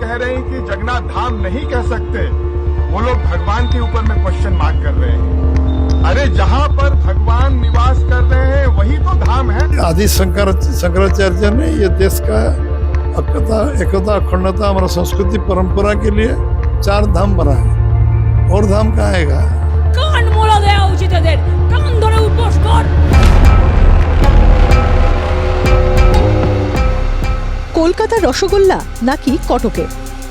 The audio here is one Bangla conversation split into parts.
कह रहे हैं कि जगन्नाथ धाम नहीं कह सकते। वो लोग भगवान के ऊपर में क्वेश्चन मार्क कर रहे हैं। अरे जहाँ पर भगवान निवास कर रहे हैं, वही तो धाम है। आदि शंकर शंकराचार्य ने ये देश का एकता एकता, अखंडता, हमारा संस्कृति, परंपरा के लिए चार धाम बना है और धाम कहाँ आएगा? কলকাতার রসগোল্লা নাকি কটকের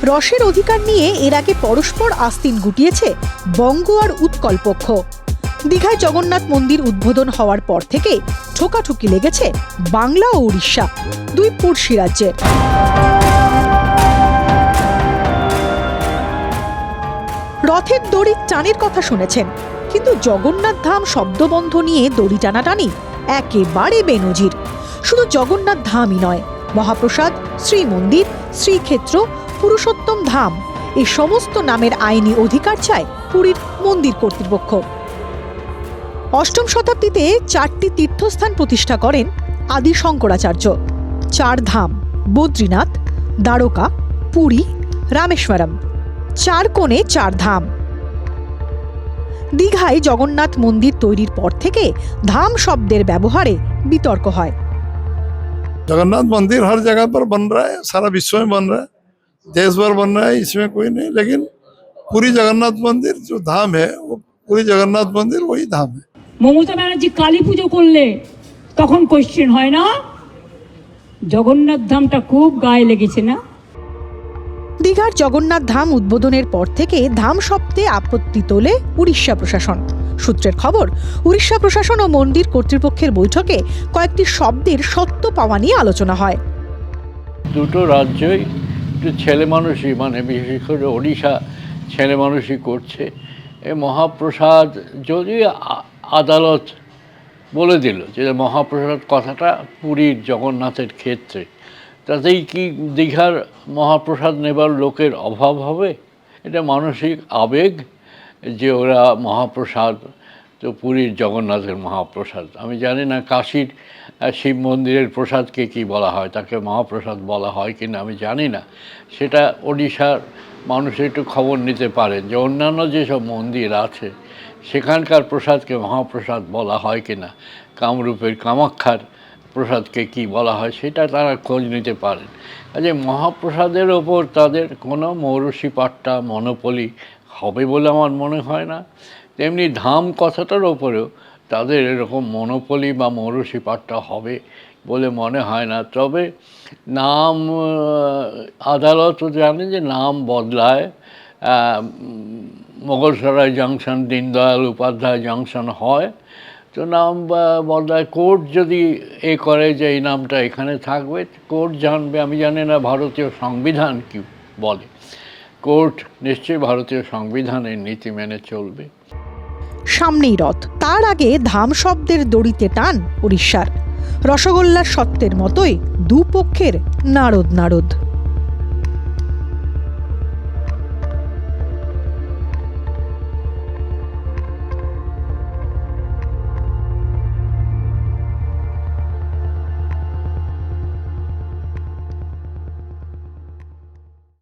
রসের অধিকার নিয়ে এর আগে পরস্পর আস্তিন গুটিয়েছে বঙ্গ আর উৎকল পক্ষ। দীঘায় জগন্নাথ মন্দির উদ্বোধন হওয়ার পর থেকে ঠোকাঠুকি লেগেছে বাংলা ও উড়িষ্যা, দুই পড়শি রাজ্যের রথের দড়ি টানের কথা শুনেছেন, কিন্তু জগন্নাথ ধাম শব্দবন্ধ নিয়ে দড়ি টানাটানি একেবারে বেনজির। শুধু জগন্নাথ ধামই নয় মহাপ্রসাদ শ্রীমন্দির শ্রীক্ষেত্র, পুরুষোত্তম ধাম, এই সমস্ত নামের আইনি অধিকার চায় পুরীর মন্দির কর্তৃপক্ষ। অষ্টম শতাব্দীতে চারটি তীর্থস্থান প্রতিষ্ঠা করেন আদি শঙ্করাচার্য। চার ধাম, বদ্রীনাথ, দ্বারকা, পুরী, রামেশ্বরম। চার কোণে চার ধাম। দীঘায় জগন্নাথ মন্দির তৈরির পর থেকে ধাম শব্দের ব্যবহারে বিতর্ক হয়। जगन्नाथ मंदिर हर जगह पर बन रहा है सारा विश्व में बन रहा है देश भर बन रहा है इसमें कोई नहीं लेकिन पूरी जगन्नाथ मंदिर जो धाम है वो पूरी जगन्नाथ मंदिर वही धाम है মমতা ব্যানার্জি কালী পুজো করলে তখন কোশ্চেন হয় না জগন্নাথ ধামটা খুব গায়ে লেগেছে না দীঘার জগন্নাথ ধাম উদ্বোধনের পর থেকে ধাম শব্দে আপত্তি তোলে উড়িষ্যা প্রশাসন সূত্রের খবর, উড়িষ্যা প্রশাসন ও মন্দির কর্তৃপক্ষের বৈঠকে কয়েকটি শব্দের সত্য পাওয়া নিয়ে আলোচনা হয়। দুটো রাজ্যই ছেলে মানুষই মানে বিশেষ করে ওড়িশা ছেলে মানুষই করছে। এ মহাপ্রসাদ যদি আদালত বলে দিল যে মহাপ্রসাদ কথাটা পুরীর জগন্নাথের ক্ষেত্রে, তাতেই কি দীঘার মহাপ্রসাদ নেবার লোকের অভাব হবে? এটা মানসিক আবেগ যে ওরা মহাপ্রসাদ তো পুরীর জগন্নাথের মহাপ্রসাদ। আমি জানি না কাশীর শিব মন্দিরের প্রসাদকে কি বলা হয়, তাকে মহাপ্রসাদ বলা হয় কি না আমি জানি না। সেটা ওড়িশার মানুষ একটু খবর নিতে পারেন যে অন্যান্য যেসব মন্দির আছে, সেখানকার প্রসাদকে মহাপ্রসাদ বলা হয় কি না কামরূপের কামাক্ষার প্রসাদকে কি বলা হয়, সেটা তারা খোঁজ নিতে পারেন। কাজে মহাপ্রসাদের ওপর তাদের কোনো মৌরসী পাট্টা মনোপলি হবে বলে আমার মনে হয় না। তেমনি ধাম কথাটার ওপরেও তাদের এরকম মনোপলি বা মৌরসী হবে বলে মনে হয় না। তবে নাম আহ, আদালতও জানে যে নাম বদলায় মোগলসরাই জাংশন দীনদয়াল উপাধ্যায় জাংশন হয়। তো নাম বদলায় কোর্ট যদি এ করে যে এই নামটা এখানে থাকবে কোর্ট জানবে আমি জানি না ভারতীয় সংবিধান কি বলে। কোর্ট নিশ্চয়ই ভারতীয় সংবিধানের নীতি মেনে চলবে। সামনেই রথ, তার আগে ধাম শব্দের দড়িতে টান উড়িষ্যার রসগোল্লার সত্যের মতোই দুপক্ষের নারদ নারদ